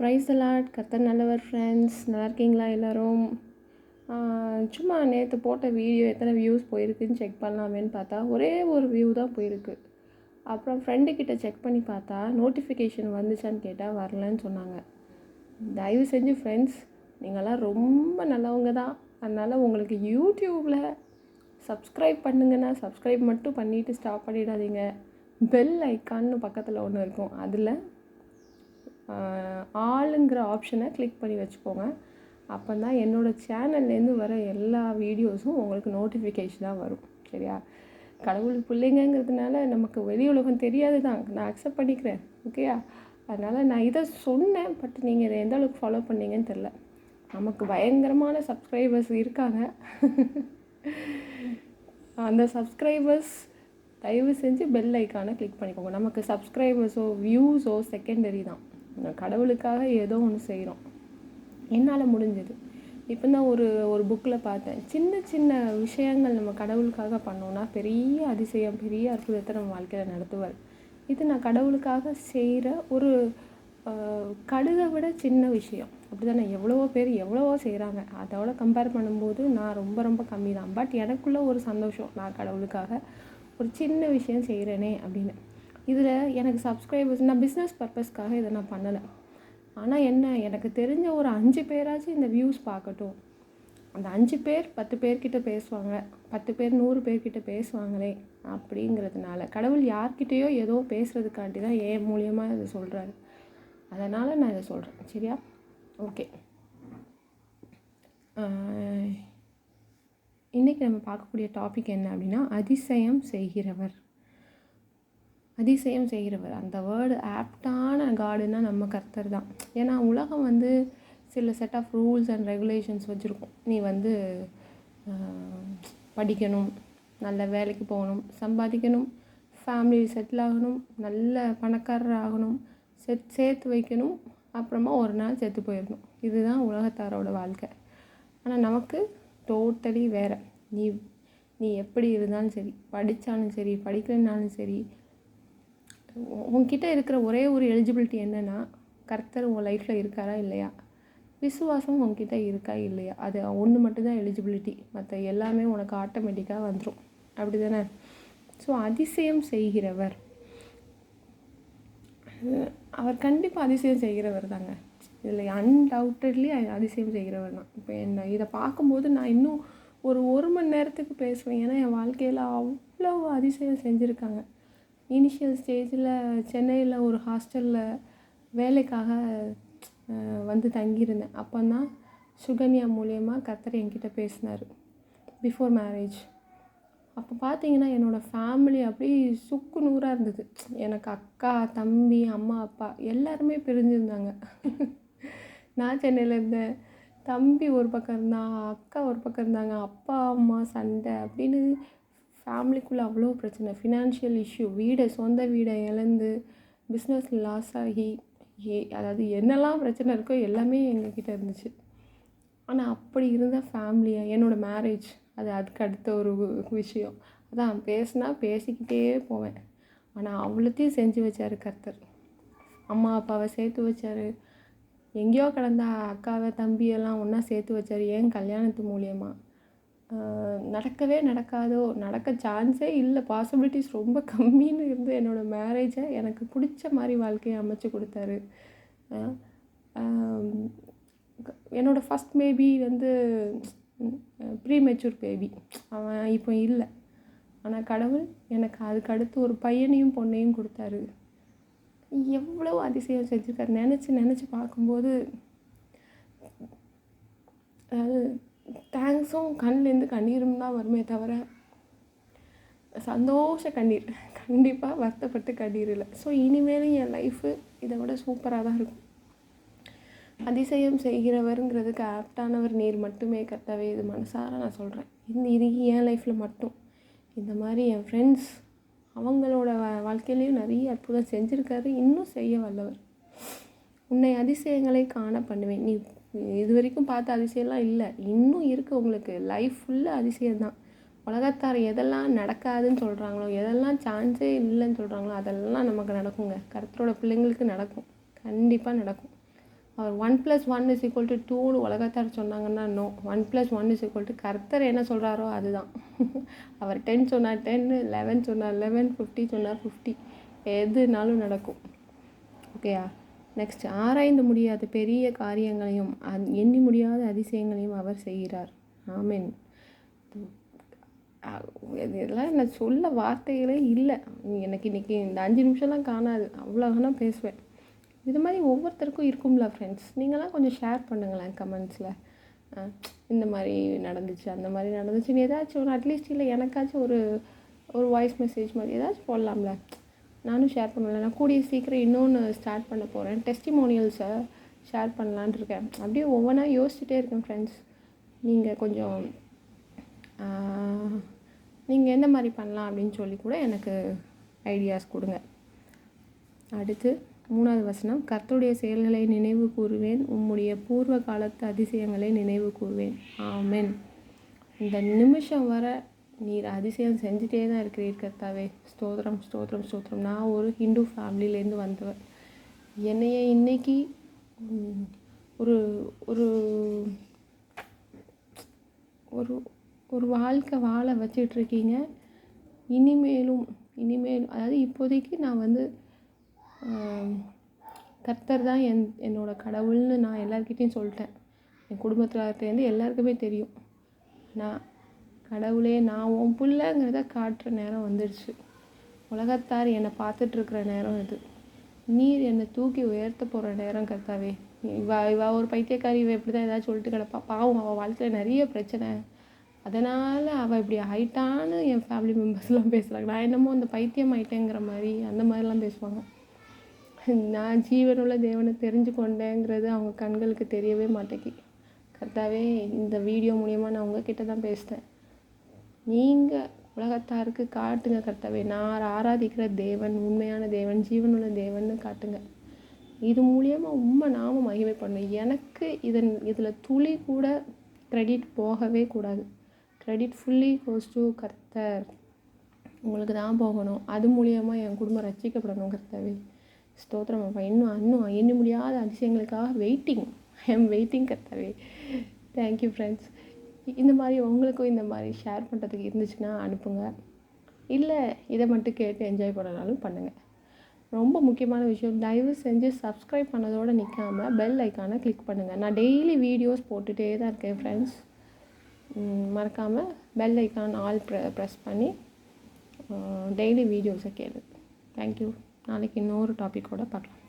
Price allot கத்தர் நல்லவர் friends நல்லா இருக்கீங்களா எல்லோரும்? சும்மா நேற்று போட்ட வீடியோ எத்தனை வியூஸ் போயிருக்குன்னு செக் பண்ணலாமேன்னு பார்த்தா ஒரே ஒரு வியூ தான் போயிருக்கு. அப்புறம் ஃப்ரெண்டுக்கிட்ட செக் பண்ணி பார்த்தா நோட்டிஃபிகேஷன் வந்துச்சான்னு கேட்டால் வரலன்னு சொன்னாங்க. தயவு செஞ்சு ஃப்ரெண்ட்ஸ் நீங்களாம் ரொம்ப நல்லவங்க தான். அதனால் உங்களுக்கு யூடியூப்பில் சப்ஸ்கிரைப் பண்ணுங்கன்னா சப்ஸ்கிரைப் மட்டும் பண்ணிவிட்டு ஸ்டாப் பண்ணிடாதீங்க. பெல் ஐக்கான்னு பக்கத்தில் ஒன்று இருக்கும். அதில் ஆளுங்கிற ஆப்ஷனை கிளிக் பண்ணி வச்சுக்கோங்க. அப்போ தான் என்னோடய சேனல்லேருந்து வர எல்லா வீடியோஸும் உங்களுக்கு நோட்டிஃபிகேஷனாக வரும். சரியா? கடவுள் பிள்ளைங்கங்கிறதுனால நமக்கு வெளி உலகம் தெரியாது தான் நான் அக்செப்ட் பண்ணிக்கிறேன். ஓகேயா அதனால் நான் இதை சொன்னேன். பட் நீங்கள் இதை எந்த அளவுக்கு ஃபாலோ பண்ணீங்கன்னு தெரில நமக்கு பயங்கரமான சப்ஸ்கிரைபர்ஸ் இருக்காங்க. அந்த சப்ஸ்கிரைபர்ஸ் தயவு செஞ்சு பெல் ஐக்கானை கிளிக் பண்ணிக்கோங்க. நமக்கு சப்ஸ்கிரைபர்ஸோ வியூஸோ செகண்டரி தான். கடவுளுக்காக ஏதோ ஒன்று செய்கிறோம் என்னால் முடிஞ்சது. இப்போ தான் ஒரு ஒரு புக்கில் பார்த்தேன். சின்ன சின்ன விஷயங்கள் நம்ம கடவுளுக்காக பண்ணோன்னா பெரிய அதிசயம் பெரிய அற்புதத்தை நம்ம வாழ்க்கையில் நடத்துவார். இது நான் கடவுளுக்காக செய்கிற ஒரு கடுகை விட சின்ன விஷயம். அப்படி தானே எவ்வளவோ பேர் எவ்வளவோ செய்கிறாங்க அதோட கம்பேர் பண்ணும்போது நான் ரொம்ப ரொம்ப கம்மி தான் பட் எனக்குள்ளே ஒரு சந்தோஷம். நான் கடவுளுக்காக ஒரு சின்ன விஷயம் செய்கிறேனே அப்படின்னு. இதில் எனக்கு சப்ஸ்கிரைபர்ஸ் நான் பிஸ்னஸ் பர்பஸ்க்காக இதை நான் பண்ணலை. ஆனால் என்ன எனக்கு தெரிஞ்ச ஒரு அஞ்சு பேராச்சும் இந்த வியூஸ் பார்க்கட்டும். அந்த அஞ்சு பேர் பத்து பேர்கிட்ட பேசுவாங்க. பத்து பேர் நூறு பேர்கிட்ட பேசுவாங்களே அப்படிங்கிறதுனால. கடவுள் யார்கிட்டேயோ ஏதோ பேசுகிறதுக்காண்டி தான் ஏன் மூலியமாக இதை சொல்கிறாரு அதனால் நான் இதை சொல்கிறேன் சரியா? ஓகே. இன்றைக்கி நம்ம பார்க்கக்கூடிய டாபிக் என்ன அப்படின்னா அதிசயம் செய்கிறவர். அதிசயம் செய்கிறவர் அந்த வேர்டு ஆப்டான காடுன்னா நம்ம கர்த்தர் தான். ஏன்னா உலகம் வந்து சில set of rules and regulations வச்சுருக்கோம். நீ வந்து படிக்கணும் நல்ல வேலைக்கு போகணும் சம்பாதிக்கணும் ஃபேமிலி செட்டில் ஆகணும் நல்ல பணக்காரர் ஆகணும் செத் சேர்த்து வைக்கணும் அப்புறமா ஒரு நாள் செத்து போயிடணும். இதுதான் உலகத்தாரோட வாழ்க்கை. ஆனால் நமக்கு டோட்டலி வேறு. நீ நீ எப்படி இருந்தாலும் சரி படித்தாலும் சரி படிக்கலைன்னாலும் சரி உங்ககிட்ட இருக்கிற ஒரே ஒரு எலிஜிபிலிட்டி என்னென்னா கர்த்தர் உங்கள் லைஃப்பில் இருக்காரா இல்லையா? விசுவாசம் உங்ககிட்ட இருக்கா இல்லையா? அது ஒன்று மட்டும்தான் எலிஜிபிலிட்டி மற்ற எல்லாமே உனக்கு ஆட்டோமேட்டிக்காக வந்துடும் அப்படி தானே ஸோ அதிசயம் செய்கிறவர். அவர் கண்டிப்பாக அதிசயம் செய்கிறவர் தாங்க. இதில் அன்டவுட்டட்லி அதிசயம் செய்கிறவர் தான். இப்போ என்ன இதை பார்க்கும்போது நான் இன்னும் ஒரு ஒரு மணி நேரத்துக்கு பேசுவேன். ஏன்னா என் வாழ்க்கையில் அவ்வளோ அதிசயம் செஞ்சுருக்காங்க. இனிஷியல் ஸ்டேஜில் சென்னையில் ஒரு ஹாஸ்டலில் வேலைக்காக வந்து தங்கியிருந்தேன். அப்போ தான் சுகன்யா மூலயமா கத்தர் என்கிட்ட பேசினார். பிஃபோர் மேரேஜ் அப்போ பார்த்தீங்கன்னா என்னோடய ஃபேமிலி அப்படியே சுக்கு நூறாக இருந்தது. எனக்கு அக்கா தம்பி அம்மா அப்பா எல்லாருமே பிரிஞ்சிருந்தாங்க. நான் சென்னையில் இருந்தேன். தம்பி ஒரு பக்கம் இருந்தான் அக்கா ஒரு பக்கம் இருந்தாங்க அப்பா அம்மா சண்டை அப்படின்னு ஃபேமிலிக்குள்ளே அவ்வளோ பிரச்சனை. ஃபினான்ஷியல் இஷ்யூ வீடை சொந்த வீடை இழந்து பிஸ்னஸ் லாஸ் ஆகி ஏ அதாவது என்னெல்லாம் பிரச்சனை இருக்கோ எல்லாமே எங்ககிட்ட இருந்துச்சு. ஆனால் அப்படி இருந்த ஃபேமிலியாக என்னோடய மேரேஜ் அது அதுக்கு அடுத்த ஒரு விஷயம். அதான் பேசினா பேசிக்கிட்டே போவேன். ஆனால் அவ்வளோத்தையும் செஞ்சு வச்சார் கர்த்தர். அம்மா அப்பாவை சேர்த்து வச்சார். எங்கேயோ கிடந்த அக்காவை தம்பியெல்லாம் ஒன்றா சேர்த்து வச்சார். ஏன் கல்யாணத்து மூலியமாக நடக்கவே நடக்காதோ நடக்க சான்ஸே இல்லை. பாசிபிலிட்டிஸ் ரொம்ப கம்மின்னு இருந்து என்னோடய மேரேஜை எனக்கு பிடிச்ச மாதிரி வாழ்க்கையை அமைச்சு கொடுத்தாரு. என்னோடய ஃபஸ்ட் பேபி வந்து ப்ரீ மெச்சூர் பேபி அவன் இப்போ இல்லை. ஆனால் கடவுள் எனக்கு அதுக்கு அடுத்து ஒரு பையனையும் பொண்ணையும் கொடுத்தாரு. எவ்வளோ அதிசயம் செஞ்சுருக்காரு. நினச்சி நினச்சி பார்க்கும்போது அதாவது தேங்க்ஸும் கண்ணிலேருந்து கண்ணீரும் தான் வருமே தவிர சந்தோஷ கண்ணீர். கண்டிப்பாக வருத்தப்பட்டு கண்ணீர் இல்லை. ஸோ இனிமேலும் என் லைஃபு இதை விட சூப்பராக தான் இருக்கும். அதிசயம் செய்கிறவருங்கிறதுக்கு ஆப்டானவர் நீர் மட்டுமே கத்தவே இது மனசார நான் சொல்கிறேன் இந்த இது என் லைஃப்பில் மட்டும். இந்த மாதிரி என் ஃப்ரெண்ட்ஸ் அவங்களோட வாழ்க்கையிலையும் நிறைய அற்புதம் செஞ்சுருக்காரு. இன்னும் செய்ய வல்லவர். உன்னை அதிசயங்களை காண பண்ணுவேன். நீ இது வரைக்கும் பார்த்த அதிசயம்லாம் இல்லை. இன்னும் இருக்குது உங்களுக்கு. லைஃப் ஃபுல்லாக அதிசயம்தான். உலகத்தார் எதெல்லாம் நடக்காதுன்னு சொல்கிறாங்களோ எதெல்லாம் சான்ஸே இல்லைன்னு சொல்கிறாங்களோ அதெல்லாம் நமக்கு நடக்குங்க. கருத்தரோட பிள்ளைங்களுக்கு நடக்கும். கண்டிப்பாக நடக்கும். அவர் one plus one is equal to டூன்னு உலகத்தார் சொன்னாங்கன்னா no one plus one is equal to கர்த்தர் என்ன சொல்கிறாரோ அதுதான். அவர் டென் சொன்னார் டென்னு லெவன் சொன்னார் லெவன் ஃபிஃப்டி சொன்னார் ஃபிஃப்டி எதுனாலும் நடக்கும். ஓகேயா நெக்ஸ்ட் ஆராய்ந்து முடியாத பெரிய காரியங்களையும் அந்- எண்ணி முடியாத அதிசயங்களையும் அவர் செய்கிறார். ஆமென். இதெல்லாம் நான் சொல்ல வார்த்தைகளே இல்லை. எனக்கு இன்றைக்கி இந்த அஞ்சு நிமிஷம்லாம் காணாது. அவ்வளோ பேசுவேன். இது மாதிரி ஒவ்வொருத்தருக்கும் இருக்கும்ல ஃப்ரெண்ட்ஸ் நீங்களாம் கொஞ்சம் ஷேர் பண்ணுங்களேன் கமெண்ட்ஸில் இந்த மாதிரி நடந்துச்சு அந்த மாதிரி நடந்துச்சுன்னு ஏதாச்சும் ஒரு அட்லீஸ்ட் இல்லை எனக்காச்சும் ஒரு ஒரு வாய்ஸ் மெசேஜ் மாதிரி ஏதாச்சும் போடலாம்ல. நானும் ஷேர் பண்ணல. நான் கூடிய சீக்கிரம் இன்னொன்று ஸ்டார்ட் பண்ண போகிறேன் டெஸ்டிமோனியல்ஸை ஷேர் பண்ணலான் இருக்கேன். அப்படியே ஒவ்வொன்றா யோசிச்சுட்டே இருக்கேன் ஃப்ரெண்ட்ஸ் நீங்கள் கொஞ்சம் நீங்கள் எந்த மாதிரி பண்ணலாம் அப்படின்னு சொல்லி கூட எனக்கு ஐடியாஸ் கொடுங்க. அடுத்து மூணாவது வசனம். கர்த்தருடைய செயல்களை நினைவு கூறுவேன். உம்முடைய பூர்வ காலத்து அதிசயங்களை நினைவு கூறுவேன். ஆமென். இந்த நிமிஷம் வர நீர் அதிசயம் செஞ்சுட்டே தான் இருக்கிறீர் கர்த்தாவே. ஸ்தோத்திரம் ஸ்தோத்திரம் ஸ்தோத்திரம். நான் ஒரு ஹிந்து ஃபேமிலியிலேருந்து வந்தவன். என்னைய இன்னைக்கு ஒரு ஒரு ஒரு ஒரு வாழ்க்கை வாழ வச்சிட்ருக்கீங்க. இனிமேலும் இனிமேல் அதாவது இப்போதைக்கு நான் வந்து கர்த்தர் தான் என் என்னோட கடவுள்னு நான் எல்லாருக்கிட்டேயும் சொல்லிட்டேன். என் குடும்பத்துலேருந்து எல்லாருக்குமே தெரியும். நான் கடவுளே நான் உன் பிள்ளைங்கிறத காட்டுற நேரம் வந்துடுச்சு. உலகத்தார் என்னை பார்த்துட்ருக்குற நேரம் இது நீர் என்னை தூக்கி உயர்த்த போகிற நேரம் கர்த்தாவே. இவா இவா ஒரு பைத்தியக்காரி இவ இப்படி தான் ஏதாச்சும் சொல்லிட்டு கிடப்பா. பாவம் அவள் வாழ்க்கையில் நிறைய பிரச்சனை. அதனால் அவள் இப்படி ஆயிட்டான்னு என் ஃபேமிலி மெம்பர்ஸ்லாம் பேசுகிறாங்க நான் என்னமோ அந்த பைத்தியம் ஆயிட்டேங்கிற மாதிரி அந்த மாதிரிலாம் பேசுவாங்க. நான் ஜீவனுள்ள தேவனை தெரிஞ்சு கொண்டேங்கிறது அவங்க கண்களுக்கு தெரியவே மாட்டேங்கி. கரெக்டாகவே இந்த வீடியோ மூலியமாக நான் உங்ககிட்ட தான் பேசினேன் நீங்கள் உலகத்தாருக்கு காட்டுங்க கர்த்தவே. நான் ஆராதிக்கிற தேவன் உண்மையான தேவன் ஜீவனுள்ள தேவன்னு காட்டுங்க. இது மூலியமாக உண்மை நாம மகிமை பண்ணும் எனக்கு இதன் இதில் துளி கூட க்ரெடிட் போகவே கூடாது. க்ரெடிட் ஃபுல்லி கோஸ் டு கர்த்தர். உங்களுக்கு தான் போகணும். அது மூலியமாக என் குடும்பம் ரசிக்கப்படணும் கர்த்தவே. ஸ்தோத்திரம் அப்பா. இன்னும் இன்னும் எண்ணி முடியாத அதிசயங்களுக்காக வெயிட்டிங் ஐ எம் வெயிட்டிங் கர்த்தாவே. தேங்க்யூ ஃப்ரெண்ட்ஸ் இந்த மாதிரி உங்களுக்கும் இந்த மாதிரி ஷேர் பண்ணுறதுக்கு இருந்துச்சுன்னா அனுப்புங்க. இல்லை இதை மட்டும் கேட்டு என்ஜாய் பண்ணனாலும் பண்ணுங்கள் ரொம்ப முக்கியமான விஷயம் தயவு செஞ்சு சப்ஸ்கிரைப் பண்ணதோடு நிற்காம பெல் ஐக்கானை கிளிக் பண்ணுங்கள் நான் டெய்லி வீடியோஸ் போட்டுகிட்டே தான் இருக்கேன் ஃப்ரெண்ட்ஸ் மறக்காமல் bell icon all pre press பண்ணி டெய்லி வீடியோஸை கேளு. தேங்க்யூ நாளைக்கு இன்னொரு டாப்பிக்கோடு பார்க்கலாம்.